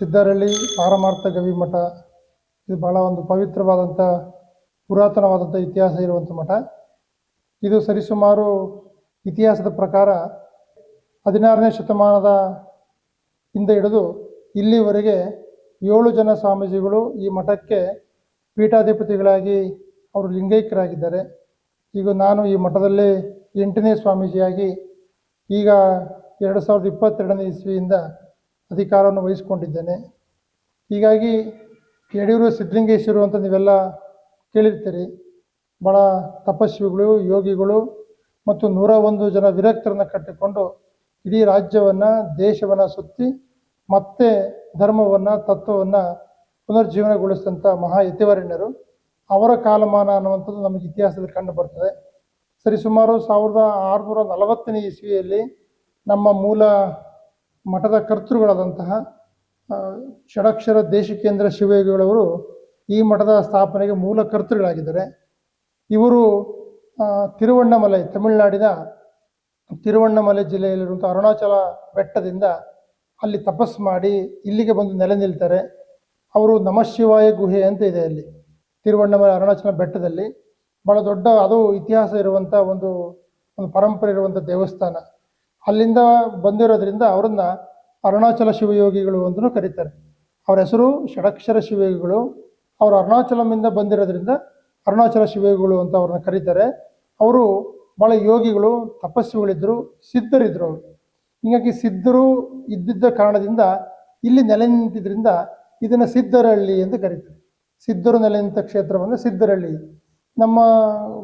ಸಿದ್ದರಳ್ಳಿ ಪಾರಮಾರ್ಥ ಗವಿ ಮಠ. ಇದು ಬಹಳ ಒಂದು ಪವಿತ್ರವಾದಂಥ ಪುರಾತನವಾದಂಥ ಇತಿಹಾಸ ಇರುವಂಥ ಮಠ. ಇದು ಸರಿಸುಮಾರು ಇತಿಹಾಸದ ಪ್ರಕಾರ ಹದಿನಾರನೇ ಶತಮಾನದ ಹಿಂದೆ ಹಿಡಿದು ಇಲ್ಲಿವರೆಗೆ ಏಳು ಜನ ಸ್ವಾಮೀಜಿಗಳು ಈ ಮಠಕ್ಕೆ ಪೀಠಾಧಿಪತಿಗಳಾಗಿ ಅವರು ಲಿಂಗೈಕ್ಯರಾಗಿದ್ದಾರೆ. ಈಗ ನಾನು ಈ ಮಠದಲ್ಲಿ ಎಂಟನೇ ಸ್ವಾಮೀಜಿಯಾಗಿ ಈಗ ಎರಡು ಸಾವಿರದ ಇಪ್ಪತ್ತೆರಡನೇ ಇಸ್ವಿಯಿಂದ ಅಧಿಕಾರವನ್ನು ವಹಿಸಿಕೊಂಡಿದ್ದೇನೆ. ಹೀಗಾಗಿ ಯಡಿಯೂರು ಸಿದ್ಧಲಿಂಗೇಶ್ವರು ಅಂತ ನೀವೆಲ್ಲ ಕೇಳಿರ್ತೀರಿ. ಭಾಳ ತಪಸ್ವಿಗಳು, ಯೋಗಿಗಳು ಮತ್ತು ನೂರ ಒಂದು ಜನ ವಿರಕ್ತರನ್ನು ಕಟ್ಟಿಕೊಂಡು ಇಡೀ ರಾಜ್ಯವನ್ನು, ದೇಶವನ್ನು ಸುತ್ತಿ ಮತ್ತೆ ಧರ್ಮವನ್ನು, ತತ್ವವನ್ನು ಪುನರ್ಜೀವನಗೊಳಿಸಿದಂಥ ಮಹಾ ಯತಿವರಣ್ಯರು. ಅವರ ಕಾಲಮಾನ ಅನ್ನುವಂಥದ್ದು ನಮಗೆ ಇತಿಹಾಸದಲ್ಲಿ ಕಂಡು ಬರ್ತದೆ. ಸರಿಸುಮಾರು ಸಾವಿರದ ಆರುನೂರ ನಲವತ್ತನೇ ಇಸ್ವಿಯಲ್ಲಿ ನಮ್ಮ ಮೂಲ ಮಠದ ಕರ್ತೃಗಳಾದಂತಹ ಷಡಕ್ಷರ ದೇಶಿಕೇಂದ್ರ ಶಿವಯೋಗಿಗಳವರು ಈ ಮಠದ ಸ್ಥಾಪನೆಗೆ ಮೂಲ ಕರ್ತೃಗಳಾಗಿದ್ದಾರೆ. ಇವರು ತಿರುವಣ್ಣಮಲೆ, ತಮಿಳುನಾಡಿನ ತಿರುವಣ್ಣಮಲೈ ಜಿಲ್ಲೆಯಲ್ಲಿರುವಂಥ ಅರುಣಾಚಲ ಬೆಟ್ಟದಿಂದ ಅಲ್ಲಿ ತಪಸ್ ಮಾಡಿ ಇಲ್ಲಿಗೆ ಬಂದು ನೆಲೆ ನಿಲ್ತಾರೆ. ಅವರು ನಮಃಶಿವಾಯ ಗುಹೆ ಅಂತ ಇದೆ ಅಲ್ಲಿ, ತಿರುವಣ್ಣಮಲೆ ಅರುಣಾಚಲ ಬೆಟ್ಟದಲ್ಲಿ. ಭಾಳ ದೊಡ್ಡ, ಅದು ಇತಿಹಾಸ ಇರುವಂಥ ಒಂದು ಒಂದು ಪರಂಪರೆ ಇರುವಂಥ ದೇವಸ್ಥಾನ. ಅಲ್ಲಿಂದ ಬಂದಿರೋದ್ರಿಂದ ಅವರನ್ನು ಅರುಣಾಚಲ ಶಿವಯೋಗಿಗಳು ಅಂತಲೂ ಕರೀತಾರೆ. ಅವರ ಹೆಸರು ಷಡಕ್ಷರ ಶಿವಯೋಗಿಗಳು. ಅವರು ಅರುಣಾಚಲಮಿಂದ ಬಂದಿರೋದ್ರಿಂದ ಅರುಣಾಚಲ ಶಿವಯೋಗಿಗಳು ಅಂತ ಅವ್ರನ್ನ ಕರೀತಾರೆ. ಅವರು ಭಾಳ ಯೋಗಿಗಳು ತಪಸ್ವಿಗಳಿದ್ದರು ಸಿದ್ಧರಿದ್ದರು ಅವರು. ಹೀಗಾಗಿ ಸಿದ್ಧರು ಇದ್ದಿದ್ದ ಕಾರಣದಿಂದ ಇಲ್ಲಿ ನೆಲೆ ನಿಂತಿದ್ದರಿಂದ ಇದನ್ನು ಸಿದ್ಧರಹಳ್ಳಿ ಎಂದು ಕರೀತಾರೆ. ಸಿದ್ಧರು ನೆಲೆ ನಿಂತ ಕ್ಷೇತ್ರವನ್ನು ಸಿದ್ಧರಹಳ್ಳಿ ನಮ್ಮ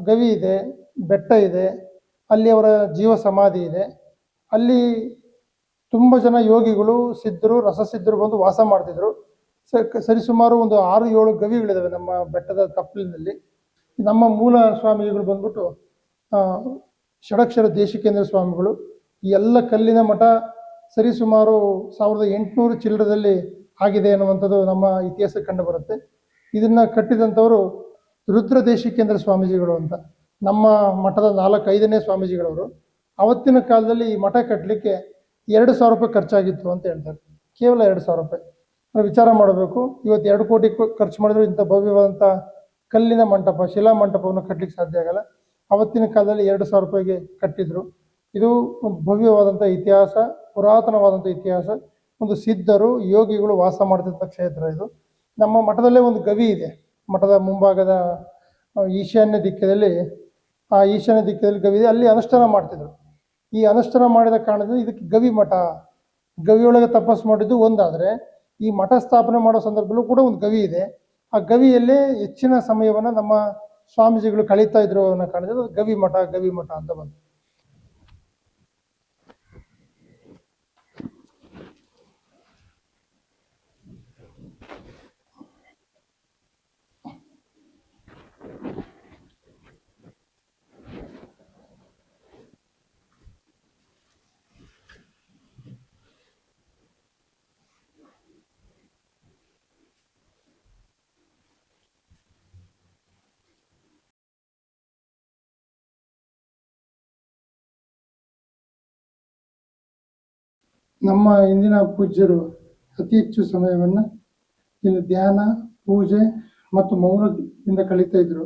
ಗವಿ ಇದೆ, ಬೆಟ್ಟ ಇದೆ, ಅಲ್ಲಿ ಅವರ ಜೀವ ಸಮಾಧಿ ಇದೆ. ಅಲ್ಲಿ ತುಂಬ ಜನ ಯೋಗಿಗಳು, ಸಿದ್ಧರು, ರಸಸಿದ್ಧರು ಬಂದು ವಾಸ ಮಾಡ್ತಿದ್ರು. ಸರಿಸುಮಾರು ಒಂದು ಆರು, ಏಳು ಗವಿಗಳಿದ್ದಾವೆ ನಮ್ಮ ಬೆಟ್ಟದ ತಪ್ಪಲಿನಲ್ಲಿ. ನಮ್ಮ ಮೂಲ ಸ್ವಾಮಿಗಳು ಬಂದ್ಬಿಟ್ಟು ಷಡಕ್ಷರ ದೇಶಿಕೇಂದ್ರ ಸ್ವಾಮಿಗಳು, ಈ ಎಲ್ಲ ಕಲ್ಲಿನ ಮಠ ಸರಿಸುಮಾರು ಸಾವಿರದ ಎಂಟುನೂರು ಚಿಲ್ಲರದಲ್ಲಿ ಆಗಿದೆ ಅನ್ನುವಂಥದ್ದು ನಮ್ಮ ಇತಿಹಾಸ ಕಂಡು ಬರುತ್ತೆ. ಇದನ್ನ ಕಟ್ಟಿದಂಥವರು ರುದ್ರ ದೇಶಿಕೇಂದ್ರ ಸ್ವಾಮೀಜಿಗಳು ಅಂತ. ನಮ್ಮ ಮಠದ ನಾಲ್ಕೈದನೇ ಸ್ವಾಮೀಜಿಗಳವರು. ಅವತ್ತಿನ ಕಾಲದಲ್ಲಿ ಈ ಮಠ ಕಟ್ಟಲಿಕ್ಕೆ ಎರಡು ಸಾವಿರ ರೂಪಾಯಿ ಖರ್ಚಾಗಿತ್ತು ಅಂತ ಹೇಳ್ತಾರೆ. ಕೇವಲ ಎರಡು ಸಾವಿರ ರೂಪಾಯಿ. ನಾವು ವಿಚಾರ ಮಾಡಬೇಕು. ಇವತ್ತು ಎರಡು ಕೋಟಿ ಖರ್ಚು ಮಾಡಿದ್ರು ಇಂಥ ಭವ್ಯವಾದಂಥ ಕಲ್ಲಿನ ಮಂಟಪ, ಶಿಲಾ ಮಂಟಪವನ್ನು ಕಟ್ಟಲಿಕ್ಕೆ ಸಾಧ್ಯ ಆಗಲ್ಲ. ಅವತ್ತಿನ ಕಾಲದಲ್ಲಿ ಎರಡು ಸಾವಿರ ರೂಪಾಯಿಗೆ ಕಟ್ಟಿದ್ರು. ಇದು ಒಂದು ಭವ್ಯವಾದಂಥ ಇತಿಹಾಸ, ಪುರಾತನವಾದಂಥ ಇತಿಹಾಸ. ಒಂದು ಸಿದ್ಧರು, ಯೋಗಿಗಳು ವಾಸ ಮಾಡ್ತಿದ್ದ ಕ್ಷೇತ್ರ ಇದು. ನಮ್ಮ ಮಠದಲ್ಲೇ ಒಂದು ಗವಿ ಇದೆ. ಮಠದ ಮುಂಭಾಗದ ಈಶಾನ್ಯ ದಿಕ್ಕದಲ್ಲಿ ಆ, ಈಶಾನ್ಯ ದಿಕ್ಕದಲ್ಲಿ ಗವಿ ಇದೆ. ಅಲ್ಲಿ ಅನುಷ್ಠಾನ ಮಾಡ್ತಿದ್ರು. ಈ ಅನುಷ್ಠಾನ ಮಾಡಿದ ಕಾರಣದಿಂದ ಇದಕ್ಕೆ ಗವಿ ಮಠ, ಗವಿಯೊಳಗೆ ತಪಸ್ಸು ಮಾಡಿದ್ದು ಒಂದಾದರೆ ಈ ಮಠ ಸ್ಥಾಪನೆ ಮಾಡೋ ಸಂದರ್ಭದಲ್ಲೂ ಕೂಡ ಒಂದು ಗವಿ ಇದೆ. ಆ ಗವಿಯಲ್ಲೇ ಹೆಚ್ಚಿನ ಸಮಯವನ್ನು ನಮ್ಮ ಸ್ವಾಮೀಜಿಗಳು ಕಳೀತಾ ಇದ್ರು ಅನ್ನೋ ಕಾರಣದಿಂದ ಗವಿ ಮಠ ಗವಿ ಮಠ ಅಂತ ಬಂತು. ನಮ್ಮ ಹಿಂದಿನ ಪೂಜ್ಯರು ಅತಿ ಹೆಚ್ಚು ಸಮಯವನ್ನು ಇಲ್ಲಿ ಧ್ಯಾನ, ಪೂಜೆ ಮತ್ತು ಮೌನದಿಂದ ಕಳೀತಾ ಇದ್ರು.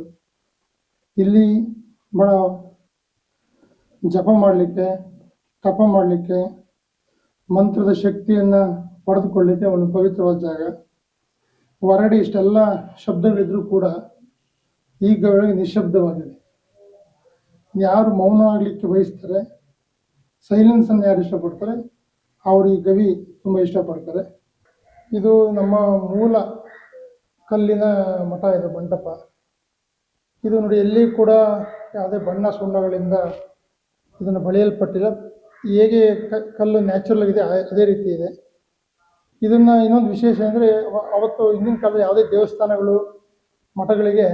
ಇಲ್ಲಿ ಬಹಳ ಜಪ ಮಾಡಲಿಕ್ಕೆ, ತಪ ಮಾಡಲಿಕ್ಕೆ, ಮಂತ್ರದ ಶಕ್ತಿಯನ್ನು ಪಡೆದುಕೊಳ್ಳಿಕ್ಕೆ ಒಂದು ಪವಿತ್ರವಾದ ಜಾಗ. ಹೊರಡಿ ಇಷ್ಟೆಲ್ಲ ಶಬ್ದಗಳಿದ್ರೂ ಕೂಡ ಈಗ ನಿಶಬ್ದವಾಗಿದೆ ಯಾರು ಮೌನ ಆಗಲಿಕ್ಕೆ ಬಯಸ್ತಾರೆ ಸೈಲೆನ್ಸನ್ನು ಯಾರು ಇಷ್ಟಪಡ್ತಾರೆ ಅವರು ಗವಿ ತುಂಬ ಇಷ್ಟಪಡ್ತಾರೆ. ಇದು ನಮ್ಮ ಮೂಲ ಕಲ್ಲಿನ ಮಠ ಇದು ಮಂಟಪ. ಇದು ನೋಡಿ ಎಲ್ಲಿ ಕೂಡ ಯಾವುದೇ ಬಣ್ಣ ಸುಣ್ಣಗಳಿಂದ ಇದನ್ನು ಬಳಿಯಲ್ಪಟ್ಟಿಲ್ಲ. ಹೇಗೆ ಕಲ್ಲು ನ್ಯಾಚುರಲ್ ಆಗಿದೆ ಅದೇ ರೀತಿ ಇದೆ. ಇದನ್ನು ಇನ್ನೊಂದು ವಿಶೇಷ ಅಂದರೆ ಅವತ್ತು ಹಿಂದಿನ ಕಾಲದಲ್ಲಿ ಯಾವುದೇ ದೇವಸ್ಥಾನಗಳು, ಮಠಗಳಿಗೆ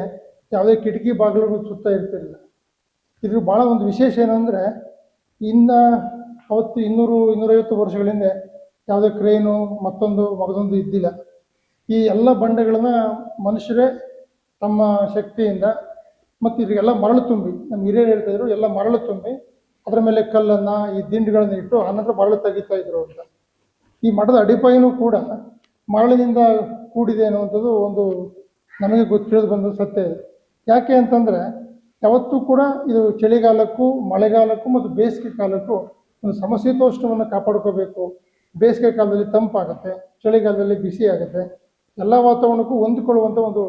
ಯಾವುದೇ ಕಿಟಕಿ ಬಾಗಿಲುಗಳು ಸುತ್ತ ಇರ್ತಿರಲಿಲ್ಲ. ಇದು ಭಾಳ ಒಂದು ವಿಶೇಷ ಏನಂದರೆ, ಇನ್ನ ಅವತ್ತು ಇನ್ನೂರು, ಇನ್ನೂರೈವತ್ತು ವರ್ಷಗಳ ಹಿಂದೆ ಯಾವುದೇ ಕ್ರೇನು ಮತ್ತೊಂದು ಮಗದೊಂದು ಇದ್ದಿಲ್ಲ. ಈ ಎಲ್ಲ ಬಂಡೆಗಳನ್ನ ಮನುಷ್ಯರೇ ತಮ್ಮ ಶಕ್ತಿಯಿಂದ ಮತ್ತು ಇದಕ್ಕೆಲ್ಲ ಮರಳು ತುಂಬಿ, ನಮ್ಮ ಹಿರಿಯರು ಹೇಳ್ತಾ ಇದ್ರು, ಎಲ್ಲ ಮರಳು ತುಂಬಿ ಅದರ ಮೇಲೆ ಕಲ್ಲನ್ನು, ಈ ದಿಂಡುಗಳನ್ನ ಇಟ್ಟು ಆನಂತರ ಮರಳು ತೆಗಿತಾ ಇದ್ರು ಅಂತ. ಈ ಮಠದ ಅಡಿಪಾಯನೂ ಕೂಡ ಮರಳಿನಿಂದ ಕೂಡಿದೆ ಅನ್ನುವಂಥದ್ದು ಒಂದು ನಮಗೆ ಗೊತ್ತಿರೋದು ಬಂದ ಸತ್ಯ ಇದೆ. ಯಾಕೆ ಅಂತಂದರೆ ಯಾವತ್ತೂ ಕೂಡ ಇದು ಚಳಿಗಾಲಕ್ಕೂ ಮಳೆಗಾಲಕ್ಕೂ ಮತ್ತು ಬೇಸಿಗೆ ಕಾಲಕ್ಕೂ ಸಮಶೀತೋಷ್ಣವನ್ನು ಕಾಪಾಡ್ಕೋಬೇಕು. ಬೇಸಿಗೆ ಕಾಲದಲ್ಲಿ ತಂಪಾಗುತ್ತೆ, ಚಳಿಗಾಲದಲ್ಲಿ ಬಿಸಿ ಆಗುತ್ತೆ. ಎಲ್ಲ ವಾತಾವರಣಕ್ಕೂ ಹೊಂದಿಕೊಳ್ಳುವಂಥ ಒಂದು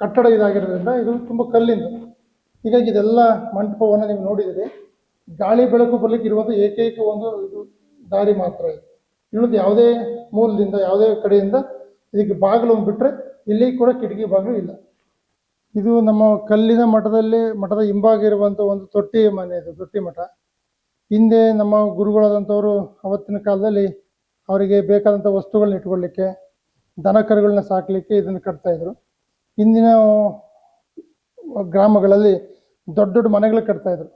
ಕಟ್ಟಡ ಇದಾಗಿರೋದ್ರಿಂದ ಇದು ತುಂಬ ಕಲ್ಲಿಂದು. ಹೀಗಾಗಿ ಇದೆಲ್ಲ ಮಂಟಪವನ್ನು ನೀವು ನೋಡಿದಿರಿ ಗಾಳಿ ಬೆಳಕು ಬರಲಿಕ್ಕೆ ಇರುವಂಥ ಏಕೈಕ ಒಂದು ಇದು ದಾರಿ ಮಾತ್ರ ಇದು. ಯಾವುದೇ ಮೂಲದಿಂದ, ಯಾವುದೇ ಕಡೆಯಿಂದ ಇದಕ್ಕೆ ಬಾಗಿಲು ಬಿಟ್ಟರೆ ಇಲ್ಲಿ ಕೂಡ ಕಿಟಕಿ ಬಾಗಿಲು ಇಲ್ಲ. ಇದು ನಮ್ಮ ಕಲ್ಲಿನ ಮಠದಲ್ಲಿ, ಮಠದ ಹಿಂಭಾಗ ಇರುವಂಥ ಒಂದು ತೊಟ್ಟಿ ಮನೆ ಇದು ತೊಟ್ಟಿ ಮಠ ಹಿಂದೆ ನಮ್ಮ ಗುರುಗಳಾದಂಥವರು ಅವತ್ತಿನ ಕಾಲದಲ್ಲಿ ಅವರಿಗೆ ಬೇಕಾದಂಥ ವಸ್ತುಗಳನ್ನ ಇಟ್ಕೊಳ್ಳಿಕ್ಕೆ, ದನ ಕರುಗಳನ್ನ ಸಾಕಲಿಕ್ಕೆ ಇದನ್ನು ಕಟ್ತಾಯಿದ್ರು ಇಂದಿನ ಗ್ರಾಮಗಳಲ್ಲಿ ದೊಡ್ಡ ದೊಡ್ಡ ಮನೆಗಳು ಕಟ್ತಾಯಿದ್ರು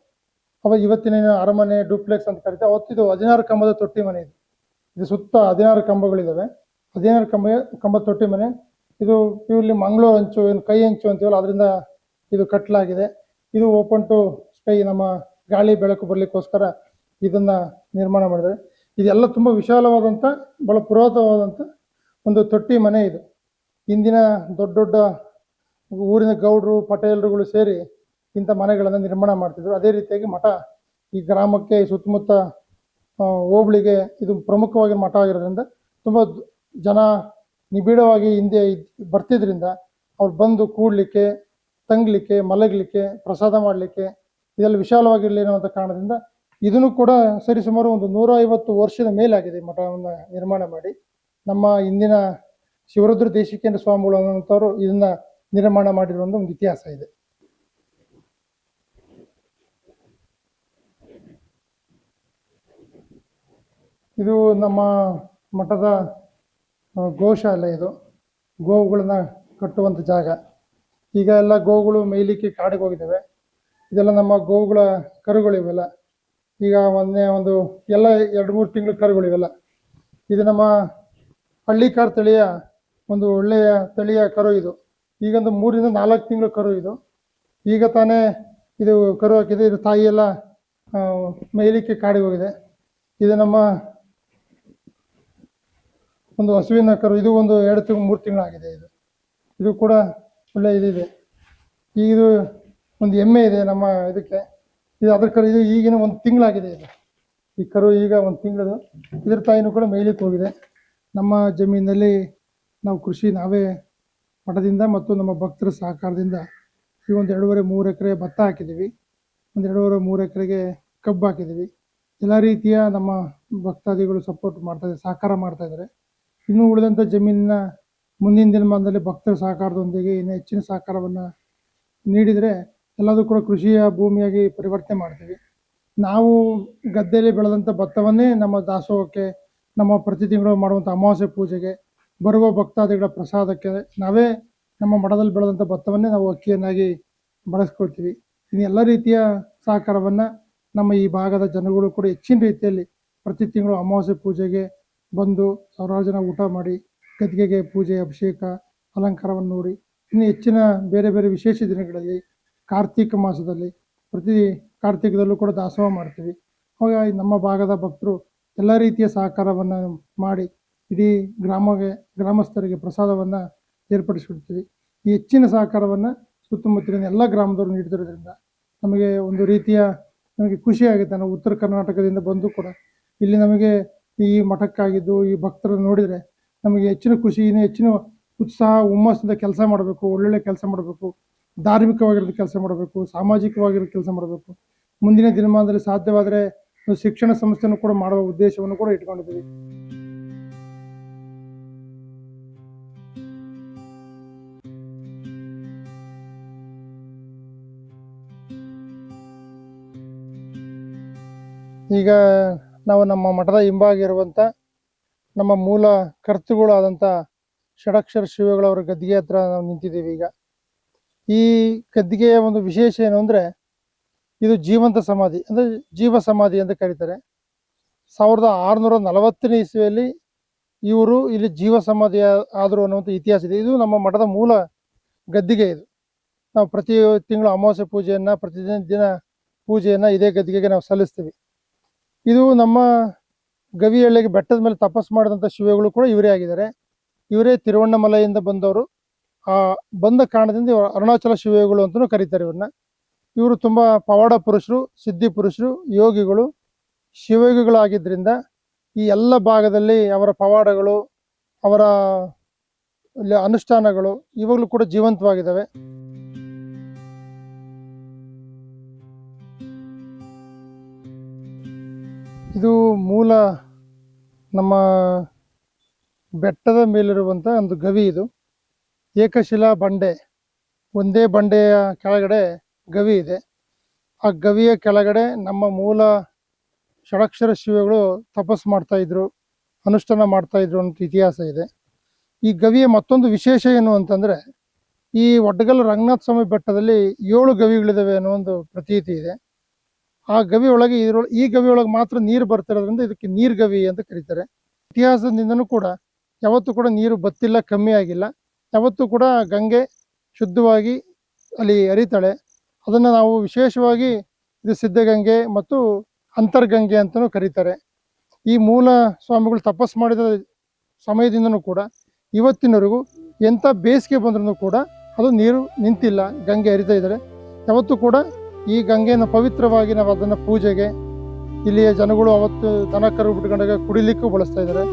ಅವಾಗ ಇವತ್ತಿನ ಅರಮನೆ, ಡೂಪ್ಲೆಕ್ಸ್ ಅಂತ ಕರಿತೀವಿ ಅವತ್ತಿದು ಹದಿನಾರು ಕಂಬದ ತೊಟ್ಟಿ ಮನೆ ಇದು. ಇದು ಸುತ್ತ ಹದಿನಾರು ಕಂಬಗಳಿದ್ದಾವೆ ಹದಿನಾರು ಕಂಬ ಕಂಬದ ತೊಟ್ಟಿ ಮನೆ. ಇದು ಪ್ಯೂರ್ಲಿ ಮಂಗಳೂರು ಅಂಚು, ಏನು ಕೈ ಅಂಚು ಅಂತೀವಲ್ಲ, ಅದರಿಂದ ಇದು ಕಟ್ಟಲಾಗಿದೆ ಇದು ಓಪನ್ ಟು ಸ್ಕೈ ನಮ್ಮ ಗಾಳಿ ಬೆಳಕು ಬರಲಿಕ್ಕೋಸ್ಕರ ಇದನ್ನ ನಿರ್ಮಾಣ ಮಾಡಿದ್ದಾರೆ. ಇದೆಲ್ಲ ತುಂಬ ವಿಶಾಲವಾದಂಥ ಬಹಳ ಪುರಾತನವಾದಂಥ ಒಂದು ತೊಟ್ಟಿ ಮನೆ ಇದು. ಇಂದಿನ ದೊಡ್ಡ ದೊಡ್ಡ ಊರಿನ ಗೌಡರು, ಪಟೇಲರುಗಳು ಸೇರಿ ಇಂಥ ಮನೆಗಳನ್ನು ನಿರ್ಮಾಣ ಮಾಡ್ತಿದ್ರು. ಅದೇ ರೀತಿಯಾಗಿ ಮಠ ಈ ಗ್ರಾಮಕ್ಕೆ ಸುತ್ತಮುತ್ತ ಹೋಬಳಿಗೆ ಇದು ಪ್ರಮುಖವಾಗಿ ಮಠ ಆಗಿರೋದ್ರಿಂದ ತುಂಬ ಜನ ನಿಬಿಡವಾಗಿ ಹಿಂದೆ ಬರ್ತಿದ್ರಿಂದ ಅವ್ರು ಬಂದು ಕೂಡಲಿಕ್ಕೆ, ತಂಗಲಿಕ್ಕೆ, ಮಲಗಲಿಕ್ಕೆ, ಪ್ರಸಾದ ಮಾಡಲಿಕ್ಕೆ ಇದೆಲ್ಲ ವಿಶಾಲವಾಗಿರಲಿ ಅನ್ನುವಂಥ ಕಾರಣದಿಂದ ಇದನ್ನು ಕೂಡ ಸರಿಸುಮಾರು ಒಂದು ನೂರ ಐವತ್ತು ವರ್ಷದ ಮೇಲಾಗಿದೆ ಮಠವನ್ನು ನಿರ್ಮಾಣ ಮಾಡಿ. ನಮ್ಮ ಇಂದಿನ ಶಿವರುದ್ರ ದೇಶಿಕೇಂದ್ರ ಸ್ವಾಮಿಗಳು ಅನ್ನುವಂಥವ್ರು ಇದನ್ನ ನಿರ್ಮಾಣ ಮಾಡಿರುವಂಥ ಒಂದು ಇತಿಹಾಸ ಇದೆ. ಇದು ನಮ್ಮ ಮಠದ ಗೋಶಾಲೆ ಇದು. ಗೋವುಗಳನ್ನ ಕಟ್ಟುವಂಥ ಜಾಗ. ಈಗ ಎಲ್ಲ ಗೋವುಗಳು ಮೇಯ್ಲಿಕ್ಕೆ ಕಾಡಿಗೆ ಹೋಗಿದ್ದಾವೆ. ಇದೆಲ್ಲ ನಮ್ಮ ಗೋವುಗಳ ಕರುಗಳು ಇವೆಲ್ಲ. ಈಗ ಒಂದನೇ ಒಂದು ಎಲ್ಲ ಎರಡು ಮೂರು ತಿಂಗಳು ಕರುಗಳು ಇವೆಲ್ಲ. ಇದು ನಮ್ಮ ಹಳ್ಳಿಕಾರ್ ತಳಿಯ ಒಂದು ಒಳ್ಳೆಯ ತಳಿಯ ಕರು ಇದು. ಈಗೊಂದು ಮೂರಿಂದ ನಾಲ್ಕು ತಿಂಗಳು ಕರು ಇದು. ಈಗ ತಾನೇ ಇದು ಕರು ಹಾಕಿದೆ, ಇದು ತಾಯಿಯೆಲ್ಲ ಮೇಯ್ಲಿಕ್ಕೆ ಕಾಡಿಗೆ ಹೋಗಿದೆ. ಇದು ನಮ್ಮ ಒಂದು ಹಸುವಿನ ಕರು. ಇದು ಒಂದು ಎರಡು ತಿಂಗಳು, ಮೂರು ತಿಂಗಳಾಗಿದೆ ಇದು. ಇದು ಕೂಡ ಒಳ್ಳೆ ಇದಿದೆ. ಈಗ ಒಂದು ಹೆಮ್ಮೆ ಇದೆ ನಮ್ಮ ಇದಕ್ಕೆ. ಇದು ಅದ್ರ ಕರು ಇದು ಈಗಿನ ಒಂದು ತಿಂಗಳಾಗಿದೆ ಇದು. ಈ ಕರು ಈಗ ಒಂದು ತಿಂಗಳದು. ಇದ್ರ ತಾಯಿನೂ ಕೂಡ ಮೇಲಕ್ಕೆ ಹೋಗಿದೆ. ನಮ್ಮ ಜಮೀನಲ್ಲಿ ನಾವು ಕೃಷಿ ನಾವೇ ಮಠದಿಂದ ಮತ್ತು ನಮ್ಮ ಭಕ್ತರ ಸಹಕಾರದಿಂದ ಈ ಒಂದು ಎರಡೂವರೆ ಮೂರು ಎಕರೆ ಭತ್ತ ಹಾಕಿದ್ದೀವಿ. ಒಂದು ಎರಡೂವರೆ ಮೂರು ಎಕರೆಗೆ ಕಬ್ಬು ಹಾಕಿದ್ದೀವಿ. ಎಲ್ಲ ರೀತಿಯ ನಮ್ಮ ಭಕ್ತಾದಿಗಳು ಸಪೋರ್ಟ್ ಮಾಡ್ತಾ ಇದ್ದಾರೆ, ಸಹಕಾರ ಮಾಡ್ತಾ ಇದ್ದಾರೆ. ಇನ್ನು ಉಳಿದಂಥ ಜಮೀನಿನ ಮುಂದಿನ ದಿನಮಾನದಲ್ಲಿ ಭಕ್ತರ ಸಹಕಾರದೊಂದಿಗೆ ಇನ್ನೂ ಹೆಚ್ಚಿನ ಸಹಕಾರವನ್ನು ನೀಡಿದರೆ ಎಲ್ಲದೂ ಕೂಡ ಕೃಷಿಯ ಭೂಮಿಯಾಗಿ ಪರಿವರ್ತನೆ ಮಾಡ್ತೀವಿ. ನಾವು ಗದ್ದೆಯಲ್ಲಿ ಬೆಳೆದಂಥ ಭತ್ತವನ್ನೇ ನಮ್ಮ ದಾಸೋಹಕ್ಕೆ, ನಮ್ಮ ಪ್ರತಿ ತಿಂಗಳು ಮಾಡುವಂಥ ಅಮಾವಾಸ್ಯೆ ಪೂಜೆಗೆ, ಬರುವ ಭಕ್ತಾದಿಗಳ ಪ್ರಸಾದಕ್ಕೆ ನಾವೇ ನಮ್ಮ ಮಠದಲ್ಲಿ ಬೆಳೆದಂಥ ಭತ್ತವನ್ನೇ ನಾವು ಅಕ್ಕಿಯನ್ನಾಗಿ ಬಳಸ್ಕೊಳ್ತೀವಿ. ಇನ್ನು ಎಲ್ಲ ರೀತಿಯ ಸಹಕಾರವನ್ನು ನಮ್ಮ ಈ ಭಾಗದ ಜನಗಳು ಕೂಡ ಹೆಚ್ಚಿನ ರೀತಿಯಲ್ಲಿ ಪ್ರತಿ ತಿಂಗಳು ಅಮಾವಾಸ್ಯೆ ಪೂಜೆಗೆ ಬಂದು ಸಾವಿರಾರು ಊಟ ಮಾಡಿ ಗದ್ದಿಗೆಗೆ ಪೂಜೆ, ಅಭಿಷೇಕ, ಅಲಂಕಾರವನ್ನು ನೋಡಿ, ಇನ್ನು ಹೆಚ್ಚಿನ ಬೇರೆ ಬೇರೆ ವಿಶೇಷ ದಿನಗಳಲ್ಲಿ ಕಾರ್ತೀಕ ಮಾಸದಲ್ಲಿ ಪ್ರತಿ ಕಾರ್ತಿಕದಲ್ಲೂ ಕೂಡ ದಾಸೋಹ ಮಾಡ್ತೀವಿ. ಹಾಗಾಗಿ ನಮ್ಮ ಭಾಗದ ಭಕ್ತರು ಎಲ್ಲ ರೀತಿಯ ಸಹಕಾರವನ್ನು ಮಾಡಿ ಇಡೀ ಗ್ರಾಮಗೆ ಗ್ರಾಮಸ್ಥರಿಗೆ ಪ್ರಸಾದವನ್ನು ಏರ್ಪಡಿಸಿಕೊಡ್ತೀವಿ. ಈ ಹೆಚ್ಚಿನ ಸಹಕಾರವನ್ನು ಸುತ್ತಮುತ್ತಲಿನ ಎಲ್ಲ ಗ್ರಾಮದವರು ನೀಡ್ತಿರೋದ್ರಿಂದ ನಮಗೆ ಒಂದು ರೀತಿಯ ನಮಗೆ ಖುಷಿಯಾಗುತ್ತೆ ನಾವು ಉತ್ತರ ಕರ್ನಾಟಕದಿಂದ ಬಂದು ಕೂಡ ಇಲ್ಲಿ ನಮಗೆ ಈ ಮಠಕ್ಕಾಗಿದ್ದು, ಈ ಭಕ್ತರನ್ನು ನೋಡಿದರೆ ನಮಗೆ ಹೆಚ್ಚಿನ ಖುಷಿ, ಇನ್ನೂ ಹೆಚ್ಚಿನ ಉತ್ಸಾಹ, ಹುಮ್ಮಸ್ಸಿಂದ ಕೆಲಸ ಮಾಡಬೇಕು, ಒಳ್ಳೊಳ್ಳೆ ಕೆಲಸ ಮಾಡಬೇಕು. ಧಾರ್ಮಿಕವಾಗಿರೋದು ಕೆಲಸ ಮಾಡಬೇಕು ಸಾಮಾಜಿಕವಾಗಿರೋ ಕೆಲಸ ಮಾಡಬೇಕು. ಮುಂದಿನ ದಿನಮಾನದಲ್ಲಿ ಸಾಧ್ಯವಾದರೆ ಶಿಕ್ಷಣ ಸಂಸ್ಥೆಯನ್ನು ಕೂಡ ಮಾಡುವ ಉದ್ದೇಶವನ್ನು ಕೂಡ ಇಟ್ಕೊಂಡಿದ್ದೀವಿ. ಈಗ ನಾವು ನಮ್ಮ ಮಠದ ಹಿಂಭಾಗ ಇರುವಂಥ ನಮ್ಮ ಮೂಲ ಕರ್ತೃಗಳಾದಂಥ ಷಡಕ್ಷರ ಶಿವಗಳವರ ಗದ್ದಿಗೆ ಹತ್ರ ನಾವು ನಿಂತಿದ್ದೀವಿ ಈಗ. ಈ ಗದ್ದಿಗೆಯ ಒಂದು ವಿಶೇಷ ಏನು ಅಂದರೆ ಇದು ಜೀವಂತ ಸಮಾಧಿ, ಅಂದ್ರೆ ಜೀವ ಸಮಾಧಿ ಅಂತ ಕರೀತಾರೆ. ಸಾವಿರದ ಆರುನೂರ ನಲವತ್ತನೇ ಇಸ್ವಿಯಲ್ಲಿ ಇವರು ಇಲ್ಲಿ ಜೀವ ಸಮಾಧಿ ಆದರು ಅನ್ನುವಂಥ ಇತಿಹಾಸ ಇದೆ. ಇದು ನಮ್ಮ ಮಠದ ಮೂಲ ಗದ್ದಿಗೆ ಇದು. ನಾವು ಪ್ರತಿ ತಿಂಗಳು ಅಮಾವಾಸ್ಯೆ ಪೂಜೆಯನ್ನು, ಪ್ರತಿದಿನ ದಿನ ಪೂಜೆಯನ್ನು ಇದೇ ಗದ್ದಿಗೆಗೆ ನಾವು ಸಲ್ಲಿಸ್ತೀವಿ. ಇದು ನಮ್ಮ ಗವಿಹಳ್ಳಿಗೆ ಬೆಟ್ಟದ ಮೇಲೆ ತಪಸ್ಸು ಮಾಡಿದಂಥ ಶಿವಗಳು ಕೂಡ ಇವರೇ ಆಗಿದ್ದಾರೆ. ಇವರೇ ತಿರುವಣ್ಣಮಲೆಯಿಂದ ಬಂದವರು. ಆ, ಬಂದ ಕಾರಣದಿಂದ ಇವರು ಅರುಣಾಚಲ ಶಿವಯೋಗಿಗಳು ಅಂತಲೂ ಕರೀತಾರೆ ಇವ್ರನ್ನ. ಇವರು ತುಂಬ ಪವಾಡ ಪುರುಷರು, ಸಿದ್ಧಿ ಪುರುಷರು, ಯೋಗಿಗಳು ಶಿವಯೋಗಿಗಳಾಗಿದ್ದರಿಂದ ಈ ಎಲ್ಲ ಭಾಗದಲ್ಲಿ ಅವರ ಪವಾಡಗಳು, ಅವರ ಅನುಷ್ಠಾನಗಳು ಇವಾಗಲೂ ಕೂಡ ಜೀವಂತವಾಗಿದ್ದಾವೆ. ಇದು ಮೂಲ ನಮ್ಮ ಬೆಟ್ಟದ ಮೇಲಿರುವಂಥ ಒಂದು ಗವಿ ಇದು. ಏಕಶಿಲಾ ಬಂಡೆ. ಒಂದೇ ಬಂಡೆಯ ಕೆಳಗಡೆ ಗವಿ ಇದೆ. ಆ ಗವಿಯ ಕೆಳಗಡೆ ನಮ್ಮ ಮೂಲ ಷಡಕ್ಷರ ಶಿವಗಳು ತಪಸ್ ಮಾಡ್ತಾ ಇದ್ರು, ಅನುಷ್ಠಾನ ಮಾಡ್ತಾ ಇದ್ರು ಅಂತ ಇತಿಹಾಸ ಇದೆ. ಈ ಗವಿಯ ಮತ್ತೊಂದು ವಿಶೇಷ ಏನು ಅಂತಂದ್ರೆ, ಈ ಒಡ್ಡಗಲ್ ರಂಗನಾಥ ಸ್ವಾಮಿ ಬೆಟ್ಟದಲ್ಲಿ ಏಳು ಗವಿಗಳಿದಾವೆ ಅನ್ನೋ ಒಂದು ಪ್ರತೀತಿ ಇದೆ. ಆ ಗವಿ ಒಳಗೆ ಈ ಗವಿ ಮಾತ್ರ ನೀರು ಬರ್ತಿರೋದ್ರಿಂದ ಇದಕ್ಕೆ ನೀರ್ ಗವಿ ಅಂತ ಕರೀತಾರೆ. ಇತಿಹಾಸದಿಂದನೂ ಕೂಡ ಯಾವತ್ತೂ ಕೂಡ ನೀರು ಬತ್ತಿಲ್ಲ, ಕಮ್ಮಿ ಆಗಿಲ್ಲ. ಯಾವತ್ತೂ ಕೂಡ ಗಂಗೆ ಶುದ್ಧವಾಗಿ ಅಲ್ಲಿ ಹರಿತಾಳೆ. ಅದನ್ನು ನಾವು ವಿಶೇಷವಾಗಿ ಇದು ಸಿದ್ಧಗಂಗೆ ಮತ್ತು ಅಂತರ್ಗಂಗೆ ಅಂತಲೂ ಕರೀತಾರೆ. ಈ ಮೂಲ ಸ್ವಾಮಿಗಳು ತಪಸ್ ಮಾಡಿದ ಸಮಯದಿಂದನೂ ಕೂಡ ಇವತ್ತಿನವರೆಗೂ ಎಂಥ ಬೇಸಿಗೆ ಬಂದ್ರೂ ಕೂಡ ಅದು ನೀರು ನಿಂತಿಲ್ಲ, ಗಂಗೆ ಹರಿತಾ ಇದ್ದಾರೆ. ಯಾವತ್ತೂ ಕೂಡ ಈ ಗಂಗೆಯನ್ನು ಪವಿತ್ರವಾಗಿ ನಾವು ಅದನ್ನು ಪೂಜೆಗೆ ಇಲ್ಲಿಯ ಜನಗಳು ಅವತ್ತು ದನ ಕರು ಬಿಟ್ಕೊಂಡಾಗ ಕುಡಿಲಿಕ್ಕೂ ಬಳಸ್ತಾ ಇದ್ದಾರೆ.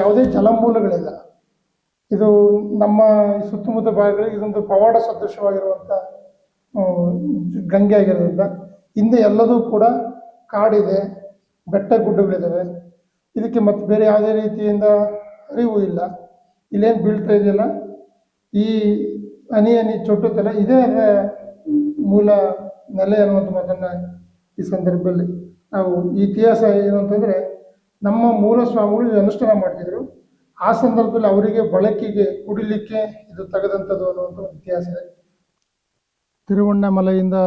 ಯಾವುದೇ ಜಲಮೂಲಗಳಿಲ್ಲ. ಇದು ನಮ್ಮ ಸುತ್ತಮುತ್ತ ಭಾಗಗಳಿಗೆ ಇದೊಂದು ಪವಾಡ ಸದೃಶವಾಗಿರುವಂಥ ಗಂಗೆ ಆಗಿರೋದ್ರಿಂದ ಹಿಂದೆ ಎಲ್ಲದೂ ಕೂಡ ಕಾಡಿದೆ ಬೆಟ್ಟ ಗುಡ್ಡಗಳಿದ್ದಾವೆ ಇದಕ್ಕೆ ಮತ್ತೆ ಬೇರೆ ಯಾವುದೇ ರೀತಿಯಿಂದ ಅರಿವು ಇಲ್ಲ. ಇಲ್ಲೇನು ಬೀಳ್ತಾ ಇದೆಯಲ್ಲ? ಈ ಹನಿ ಹನಿ ಚೊಟ್ಟುತ್ತಲ್ಲ ಇದೇ ಮೂಲ ನೆಲೆ ಅನ್ನುವಂಥ ಮಾತನ್ನ ಈ ಸಂದರ್ಭದಲ್ಲಿ ನಾವು ಇತಿಹಾಸ ಏನು ಅಂತಂದ್ರೆ ನಮ್ಮ ಮೂಲ ಸ್ವಾಮಿಗಳು ಅನುಷ್ಠಾನ ಮಾಡ್ತಿದ್ರು. ಆ ಸಂದರ್ಭದಲ್ಲಿ ಅವರಿಗೆ ಬಳಕೆಗೆ, ಕುಡಿಲಿಕ್ಕೆ ಇದು ತೆಗೆದಂಥದ್ದು ಅನ್ನುವಂಥ ಇತಿಹಾಸ ಇದೆ. ತಿರುವಣ್ಣಾಮಲೆಯಿಂದ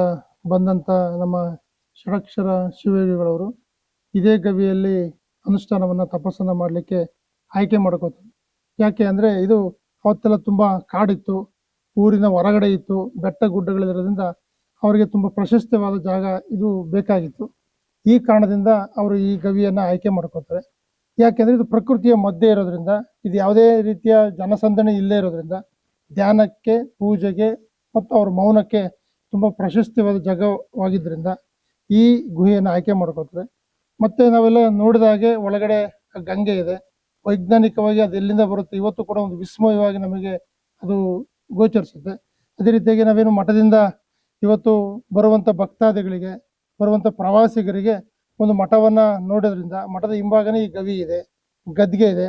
ಬಂದಂಥ ನಮ್ಮ ಷಡಕ್ಷರ ಶಿವಯೋಗಿಗಳವರು ಇದೇ ಗವಿಯಲ್ಲಿ ಅನುಷ್ಠಾನವನ್ನು ತಪಸ್ಸನ್ನು ಮಾಡಲಿಕ್ಕೆ ಆಯ್ಕೆ ಮಾಡ್ಕೋತಾರೆ. ಯಾಕೆ ಅಂದರೆ ಇದು ಅವತ್ತೆಲ್ಲ ತುಂಬ ಕಾಡಿತ್ತು, ಊರಿನ ಹೊರಗಡೆ ಇತ್ತು, ಬೆಟ್ಟ ಗುಡ್ಡಗಳಿರೋದ್ರಿಂದ ಅವರಿಗೆ ತುಂಬ ಪ್ರಶಸ್ತವಾದ ಜಾಗ ಇದು ಬೇಕಾಗಿತ್ತು. ಈ ಕಾರಣದಿಂದ ಅವರು ಈ ಗವಿಯನ್ನು ಆಯ್ಕೆ ಮಾಡ್ಕೋತಾರೆ. ಯಾಕೆಂದರೆ ಇದು ಪ್ರಕೃತಿಯ ಮಧ್ಯೆ ಇರೋದ್ರಿಂದ, ಇದು ಯಾವುದೇ ರೀತಿಯ ಜನಸಂದಣಿ ಇಲ್ಲೇ ಇರೋದ್ರಿಂದ ಧ್ಯಾನಕ್ಕೆ, ಪೂಜೆಗೆ ಮತ್ತು ಅವ್ರ ಮೌನಕ್ಕೆ ತುಂಬ ಪ್ರಶಸ್ತಿವಾದ ಜಾಗವಾಗಿದ್ದರಿಂದ ಈ ಗುಹೆಯನ್ನು ಆಯ್ಕೆ ಮಾಡ್ಕೋತಾರೆ. ಮತ್ತೆ ನಾವೆಲ್ಲ ನೋಡಿದ ಹಾಗೆ ಒಳಗಡೆ ಗಂಗೆ ಇದೆ. ವೈಜ್ಞಾನಿಕವಾಗಿ ಅದು ಎಲ್ಲಿಂದ ಬರುತ್ತೆ, ಇವತ್ತು ಕೂಡ ಒಂದು ವಿಸ್ಮಯವಾಗಿ ನಮಗೆ ಅದು ಗೋಚರಿಸುತ್ತೆ. ಅದೇ ರೀತಿಯಾಗಿ ನಾವೇನು ಮಠದಿಂದ ಇವತ್ತು ಬರುವಂಥ ಭಕ್ತಾದಿಗಳಿಗೆ ಬರುವಂಥ ಪ್ರವಾಸಿಗರಿಗೆ ಒಂದು ಮಠವನ್ನು ನೋಡೋದ್ರಿಂದ ಮಠದ ಹಿಂಭಾಗನೇ ಈ ಗವಿ ಇದೆ, ಗದ್ಗೆ ಇದೆ.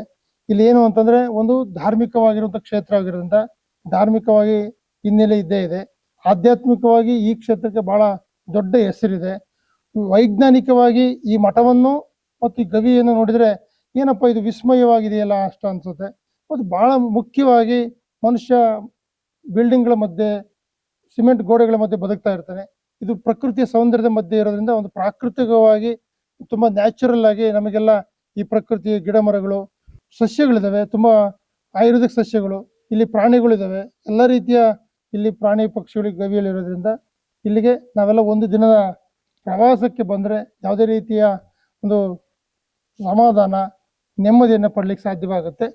ಇಲ್ಲಿ ಏನು ಅಂತಂದ್ರೆ ಒಂದು ಧಾರ್ಮಿಕವಾಗಿರುವಂಥ ಕ್ಷೇತ್ರ ಆಗಿರೋದ್ರಿಂದ ಧಾರ್ಮಿಕವಾಗಿ ಹಿನ್ನೆಲೆ ಇದ್ದೇ ಇದೆ. ಆಧ್ಯಾತ್ಮಿಕವಾಗಿ ಈ ಕ್ಷೇತ್ರಕ್ಕೆ ಬಹಳ ದೊಡ್ಡ ಹೆಸರಿದೆ. ವೈಜ್ಞಾನಿಕವಾಗಿ ಈ ಮಠವನ್ನು ಮತ್ತು ಈ ಗವಿಯನ್ನು ನೋಡಿದ್ರೆ ಏನಪ್ಪ ಇದು ವಿಸ್ಮಯವಾಗಿದೆಯಲ್ಲ ಅಷ್ಟು ಅನ್ಸುತ್ತೆ. ಮತ್ತು ಬಹಳ ಮುಖ್ಯವಾಗಿ ಮನುಷ್ಯ ಬಿಲ್ಡಿಂಗ್ಗಳ ಮಧ್ಯೆ, ಸಿಮೆಂಟ್ ಗೋಡೆಗಳ ಮಧ್ಯೆ ಬದುಕ್ತಾ ಇರ್ತಾನೆ. ಇದು ಪ್ರಕೃತಿಯ ಸೌಂದರ್ಯದ ಮಧ್ಯೆ ಇರೋದ್ರಿಂದ ಒಂದು ಪ್ರಾಕೃತಿಕವಾಗಿ ತುಂಬಾ ನ್ಯಾಚುರಲ್ ಆಗಿ ನಮಗೆಲ್ಲ ಈ ಪ್ರಕೃತಿ ಗಿಡ ಮರಗಳು ಸಸ್ಯಗಳಿದಾವೆ, ತುಂಬಾ ಆಯುರ್ವೇದಿಕ್ ಸಸ್ಯಗಳು, ಇಲ್ಲಿ ಪ್ರಾಣಿಗಳಿದಾವೆ, ಎಲ್ಲ ರೀತಿಯ ಇಲ್ಲಿ ಪ್ರಾಣಿ ಪಕ್ಷಿಗಳಿಗೆ ಗವಿಯಲ್ಲಿರೋದ್ರಿಂದ ಇಲ್ಲಿಗೆ ನಾವೆಲ್ಲ ಒಂದು ದಿನದ ಪ್ರವಾಸಕ್ಕೆ ಬಂದರೆ ಯಾವುದೇ ರೀತಿಯ ಒಂದು ಸಮಾಧಾನ, ನೆಮ್ಮದಿಯನ್ನು ಪಡ್ಲಿಕ್ಕೆ ಸಾಧ್ಯವಾಗುತ್ತೆ.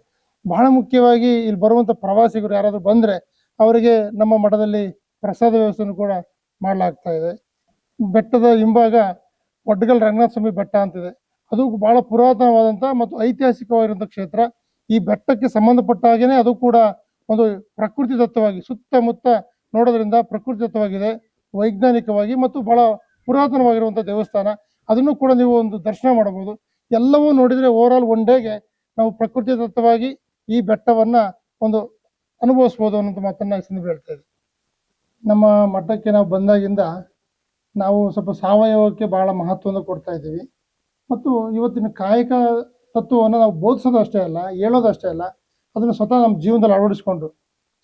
ಬಹಳ ಮುಖ್ಯವಾಗಿ ಇಲ್ಲಿ ಬರುವಂಥ ಪ್ರವಾಸಿಗರು ಯಾರಾದರೂ ಬಂದರೆ ಅವರಿಗೆ ನಮ್ಮ ಮಠದಲ್ಲಿ ಪ್ರಸಾದ ವ್ಯವಸ್ಥೆಯನ್ನು ಕೂಡ ಮಾಡಲಾಗ್ತಾ ಇದೆ ಬೆಟ್ಟದ ಹಿಂಭಾಗ ಒಡ್ಗಲ್ ರಂಗನಾಥ ಸ್ವಾಮಿ ಬೆಟ್ಟ ಅಂತಿದೆ. ಅದು ಬಹಳ ಪುರಾತನವಾದಂಥ ಮತ್ತು ಐತಿಹಾಸಿಕವಾಗಿರುವಂಥ ಕ್ಷೇತ್ರ. ಈ ಬೆಟ್ಟಕ್ಕೆ ಸಂಬಂಧಪಟ್ಟ ಹಾಗೇನೆ ಅದು ಕೂಡ ಒಂದು ಪ್ರಕೃತಿ ದತ್ತವಾಗಿ, ಸುತ್ತಮುತ್ತ ನೋಡೋದ್ರಿಂದ ಪ್ರಕೃತಿ ದತ್ತವಾಗಿದೆ, ವೈಜ್ಞಾನಿಕವಾಗಿ ಮತ್ತು ಬಹಳ ಪುರಾತನವಾಗಿರುವಂಥ ದೇವಸ್ಥಾನ. ಅದನ್ನು ಕೂಡ ನೀವು ಒಂದು ದರ್ಶನ ಮಾಡಬಹುದು. ಎಲ್ಲವೂ ನೋಡಿದರೆ ಓವರ್ ಆಲ್ ಒನ್ ಡೇಗೆ ನಾವು ಪ್ರಕೃತಿ ದತ್ತವಾಗಿ ಈ ಬೆಟ್ಟವನ್ನ ಒಂದು ಅನುಭವಿಸ್ಬೋದು ಅನ್ನೋದು ಮಾತನ್ನ ಸಂದರ್ಭ ಹೇಳ್ತಾ ಇದ್ದೀನಿ. ನಮ್ಮ ಮಠಕ್ಕೆ ನಾವು ಬಂದಾಗಿಂದ ನಾವು ಸ್ವಲ್ಪ ಸಾವಯವಕ್ಕೆ ಬಹಳ ಮಹತ್ವವನ್ನು ಕೊಡ್ತಾ ಇದ್ದೀವಿ. ಮತ್ತು ಇವತ್ತಿನ ಕಾಯಕ ತತ್ವವನ್ನು ನಾವು ಬೋಧಿಸೋದು ಅಷ್ಟೇ ಅಲ್ಲ, ಹೇಳೋದು ಅಷ್ಟೇ ಅಲ್ಲ, ಅದನ್ನು ಸ್ವತಃ ನಮ್ಮ ಜೀವನದಲ್ಲಿ ಅಳವಡಿಸ್ಕೊಂಡು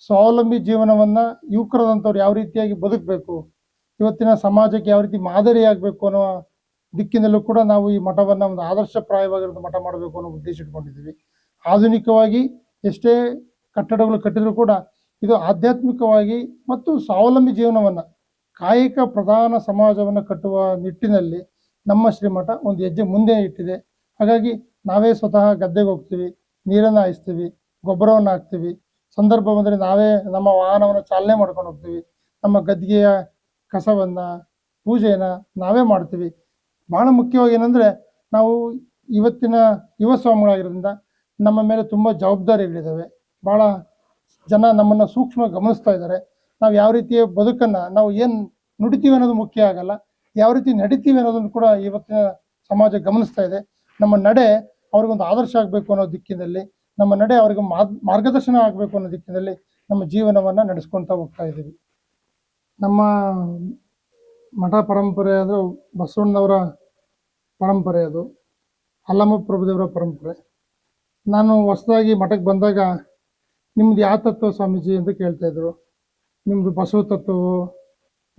ಸ್ವಾವಲಂಬಿ ಜೀವನವನ್ನು ಯುವಕರಾದಂಥವ್ರು ಯಾವ ರೀತಿಯಾಗಿ ಬದುಕಬೇಕು, ಇವತ್ತಿನ ಸಮಾಜಕ್ಕೆ ಯಾವ ರೀತಿ ಮಾದರಿಯಾಗಬೇಕು ಅನ್ನೋ ದಿಕ್ಕಿನಲ್ಲೂ ಕೂಡ ನಾವು ಈ ಮಠವನ್ನು ಒಂದು ಆದರ್ಶಪ್ರಾಯವಾಗಿರೋದು ಮಠ ಮಾಡಬೇಕು ಅನ್ನೋ ಉದ್ದೇಶ ಇಟ್ಕೊಂಡಿದ್ದೀವಿ. ಆಧುನಿಕವಾಗಿ ಎಷ್ಟೇ ಕಟ್ಟಡಗಳು ಕಟ್ಟಿದರೂ ಕೂಡ ಇದು ಆಧ್ಯಾತ್ಮಿಕವಾಗಿ ಮತ್ತು ಸ್ವಾವಲಂಬಿ ಜೀವನವನ್ನು ಕಾಯಕ ಪ್ರಧಾನ ಸಮಾಜವನ್ನು ಕಟ್ಟುವ ನಿಟ್ಟಿನಲ್ಲಿ ನಮ್ಮ ಶ್ರೀಮಠ ಒಂದು ಹೆಜ್ಜೆ ಮುಂದೆ ಇಟ್ಟಿದೆ. ಹಾಗಾಗಿ ನಾವೇ ಸ್ವತಃ ಗದ್ದೆಗೆ ಹೋಗ್ತೀವಿ, ನೀರನ್ನು ಹಾಯಿಸ್ತೀವಿ, ಗೊಬ್ಬರವನ್ನು ಹಾಕ್ತೀವಿ. ಸಂದರ್ಭ ಬಂದರೆ ನಾವೇ ನಮ್ಮ ವಾಹನವನ್ನು ಚಾಲನೆ ಮಾಡ್ಕೊಂಡು ಹೋಗ್ತೀವಿ. ನಮ್ಮ ಗದ್ದಿಗೆಯ ಕಸವನ್ನು, ಪೂಜೆಯನ್ನು ನಾವೇ ಮಾಡ್ತೀವಿ. ಬಹಳ ಮುಖ್ಯವಾಗಿ ಏನಂದರೆ ನಾವು ಇವತ್ತಿನ ಯುವ ಸ್ವಾಮಿಗಳಾಗಿರೋದ್ರಿಂದ ನಮ್ಮ ಮೇಲೆ ತುಂಬ ಜವಾಬ್ದಾರಿಗಳಿದ್ದಾವೆ ಬಹಳ ಜನ ನಮ್ಮನ್ನ ಸೂಕ್ಷ್ಮ ಗಮನಿಸ್ತಾ ಇದ್ದಾರೆ. ನಾವು ಯಾವ ರೀತಿಯ ಬದುಕನ್ನ, ನಾವು ಏನ್ ನುಡಿತೀವಿ ಅನ್ನೋದು ಮುಖ್ಯ ಆಗಲ್ಲ. ಯಾವ ರೀತಿ ನಡಿತೀವಿ ಅನ್ನೋದನ್ನು ಕೂಡ ಇವತ್ತಿನ ಸಮಾಜ ಗಮನಿಸ್ತಾ ಇದೆ. ನಮ್ಮ ನಡೆ ಅವ್ರಿಗೊಂದು ಆದರ್ಶ ಆಗಬೇಕು ಅನ್ನೋ ದಿಕ್ಕಿನಲ್ಲಿ, ನಮ್ಮ ನಡೆ ಅವ್ರಿಗೆ ಮಾರ್ಗದರ್ಶನ ಆಗಬೇಕು ಅನ್ನೋ ದಿಕ್ಕಿನಲ್ಲಿ ನಮ್ಮ ಜೀವನವನ್ನ ನಡೆಸ್ಕೊಂತ ಹೋಗ್ತಾ ಇದ್ದೀವಿ. ನಮ್ಮ ಮಠ ಪರಂಪರೆ ಅದು ಬಸವಣ್ಣನವರ ಪರಂಪರೆ ಅದು, ಅಲ್ಲಮ್ಮ ಪ್ರಭುದೇವರ ಪರಂಪರೆ. ನಾನು ಹೊಸದಾಗಿ ಮಠಕ್ಕೆ ಬಂದಾಗ ನಿಮ್ದು ಯಾವ ತತ್ವ ಸ್ವಾಮೀಜಿ ಅಂತ ಕೇಳ್ತಾ ಇದ್ರು? ನಿಮ್ದು ಬಸವ ತತ್ವವೋ,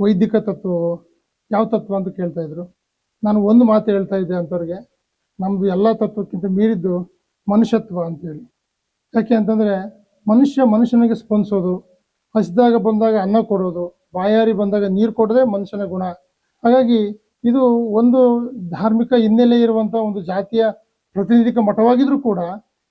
ವೈದಿಕ ತತ್ವವು, ಯಾವ ತತ್ವ ಅಂತ ಕೇಳ್ತಾ ಇದ್ರು? ನಾನು ಒಂದು ಮಾತು ಹೇಳ್ತಾ ಇದ್ದೆ ಅಂತವ್ರಿಗೆ ನಮ್ಮದು ಎಲ್ಲ ತತ್ವಕ್ಕಿಂತ ಮೀರಿದ್ದು ಮನುಷ್ಯತ್ವ ಅಂತೇಳಿ ಯಾಕೆ ಅಂತಂದ್ರೆ, ಮನುಷ್ಯ ಮನುಷ್ಯನಿಗೆ ಸ್ಪಂದಿಸೋದು, ಹಸಿದಾಗ ಬಂದಾಗ ಅನ್ನ ಕೊಡೋದು, ಬಾಯಾರಿ ಬಂದಾಗ ನೀರು ಕೊಡೋದೇ ಮನುಷ್ಯನ ಗುಣ. ಹಾಗಾಗಿ ಇದು ಒಂದು ಧಾರ್ಮಿಕ ಹಿನ್ನೆಲೆ ಇರುವಂಥ ಒಂದು ಜಾತಿಯ ಪ್ರತಿನಿಧಿಕ ಮಠವಾಗಿದ್ರೂ ಕೂಡ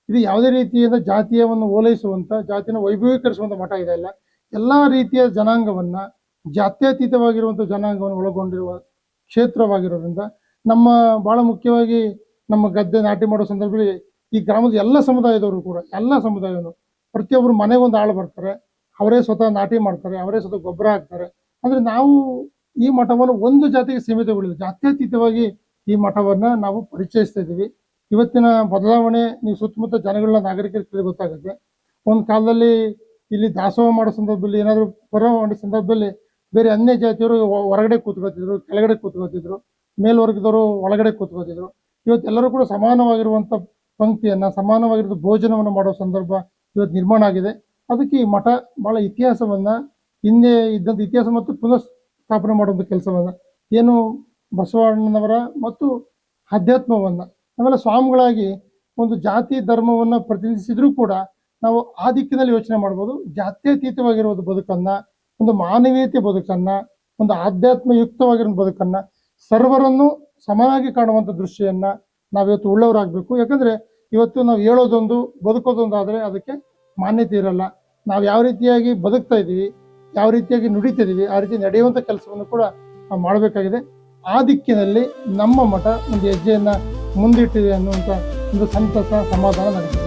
ಇದು ಯಾವುದೇ ರೀತಿಯಾದ ಜಾತಿಯವನ್ನು ಓಲೈಸುವಂತ ಜಾತಿನ ವೈಭವೀಕರಿಸುವಂಥ ಮಠ ಇದೆ ಅಲ್ಲ. ಎಲ್ಲಾ ರೀತಿಯ ಜನಾಂಗವನ್ನ ಜಾತ್ಯತೀತವಾಗಿರುವಂಥ ಜನಾಂಗವನ್ನು ಒಳಗೊಂಡಿರುವ ಕ್ಷೇತ್ರವಾಗಿರೋದ್ರಿಂದ ನಮ್ಮ ಬಹಳ ಮುಖ್ಯವಾಗಿ ನಮ್ಮ ಗದ್ದೆ ನಾಟಿ ಮಾಡೋ ಸಂದರ್ಭದಲ್ಲಿ ಈ ಗ್ರಾಮದ ಎಲ್ಲ ಸಮುದಾಯದವರು ಕೂಡ, ಎಲ್ಲ ಸಮುದಾಯವನ್ನು ಪ್ರತಿಯೊಬ್ಬರು ಮನೆಗೊಂದು ಆಳು ಬರ್ತಾರೆ. ಅವರೇ ಸ್ವತಃ ನಾಟಿ ಮಾಡ್ತಾರೆ, ಅವರೇ ಸ್ವತಃ ಗೊಬ್ಬರ ಹಾಕ್ತಾರೆ. ಅಂದ್ರೆ ನಾವು ಈ ಮಠವನ್ನು ಒಂದು ಜಾತಿಗೆ ಸೀಮಿತಗೊಳಿಲ್ಲ, ಜಾತ್ಯತೀತವಾಗಿ ಈ ಮಠವನ್ನ ನಾವು ಪರಿಚಯಿಸ್ತಾ ಇದ್ದೀವಿ. ಇವತ್ತಿನ ಬದಲಾವಣೆ ನೀವು ಸುತ್ತಮುತ್ತ ಜನಗಳನ್ನ ನಾಗರಿಕರಿಗೆ ಗೊತ್ತಾಗುತ್ತೆ. ಒಂದು ಕಾಲದಲ್ಲಿ ಇಲ್ಲಿ ದಾಸೋಹ ಮಾಡೋ ಸಂದರ್ಭದಲ್ಲಿ ಏನಾದರೂ ಪರ ಮಾಡೋ ಸಂದರ್ಭದಲ್ಲಿ ಬೇರೆ ಅನ್ಯ ಜಾತಿಯವರು ಹೊರಗಡೆ ಕೂತ್ಕೋತಿದ್ರು ಕೆಳಗಡೆ ಕೂತ್ಕೋತಿದ್ರು ಮೇಲ್ವರ್ಗದವರು ಒಳಗಡೆ ಕೂತ್ಕೊತಿದ್ರು ಇವತ್ತು ಎಲ್ಲರೂ ಕೂಡ ಸಮಾನವಾಗಿರುವಂತ ಪಂಕ್ತಿಯನ್ನ ಸಮಾನವಾಗಿರುವ ಭೋಜನವನ್ನು ಮಾಡೋ ಸಂದರ್ಭ ಇವತ್ತು ನಿರ್ಮಾಣ ಆಗಿದೆ. ಅದಕ್ಕೆ ಈ ಮಠ ಬಹಳ ಇತಿಹಾಸವನ್ನ, ಹಿಂದೆ ಇದ್ದಂಥ ಇತಿಹಾಸ ಮತ್ತು ಪುನಃ ಸ್ಥಾಪನೆ ಮಾಡುವಂಥ ಕೆಲಸವನ್ನು, ಏನು ಬಸವಣ್ಣನವರ ಮತ್ತು ಅಧ್ಯಾತ್ಮವನ್ನ ನಾವೆಲ್ಲ ಸ್ವಾಮಿಗಳಾಗಿ ಒಂದು ಜಾತಿ ಧರ್ಮವನ್ನ ಪ್ರತಿನಿಧಿಸಿದ್ರೂ ಕೂಡ ನಾವು ಆ ದಿಕ್ಕಿನಲ್ಲಿ ಯೋಚನೆ ಮಾಡ್ಬೋದು. ಜಾತ್ಯತೀತವಾಗಿರುವ ಬದುಕನ್ನ, ಒಂದು ಮಾನವೀಯತೆ ಬದುಕನ್ನ, ಒಂದು ಆಧ್ಯಾತ್ಮ ಯುಕ್ತವಾಗಿರೋ ಬದುಕನ್ನ, ಸರ್ವರನ್ನು ಸಮನಾಗಿ ಕಾಣುವಂಥ ದೃಷ್ಟಿಯನ್ನ ನಾವಿವತ್ತು ಉಳ್ಳವರಾಗಬೇಕು. ಯಾಕಂದ್ರೆ ಇವತ್ತು ನಾವು ಹೇಳೋದೊಂದು, ಬದುಕೋದೊಂದು ಆದರೆ ಅದಕ್ಕೆ ಮಾನ್ಯತೆ ಇರಲ್ಲ. ನಾವು ಯಾವ ರೀತಿಯಾಗಿ ಬದುಕ್ತಾ ಇದ್ದೀವಿ, ಯಾವ ರೀತಿಯಾಗಿ ನುಡಿತಿದ್ದೀವಿ ಆ ರೀತಿ ನಡೆಯುವಂಥ ಕೆಲಸವನ್ನು ಕೂಡ ನಾವು ಮಾಡಬೇಕಾಗಿದೆ. ಆ ದಿಕ್ಕಿನಲ್ಲಿ ನಮ್ಮ ಮಠ ಒಂದು ಹೆಜ್ಜೆಯನ್ನ ಮುಂದಿಟ್ಟಿದೆ ಅನ್ನುವಂಥ ಒಂದು ಸಂತಸ ಸಮಾಧಾನ ನನಗೆ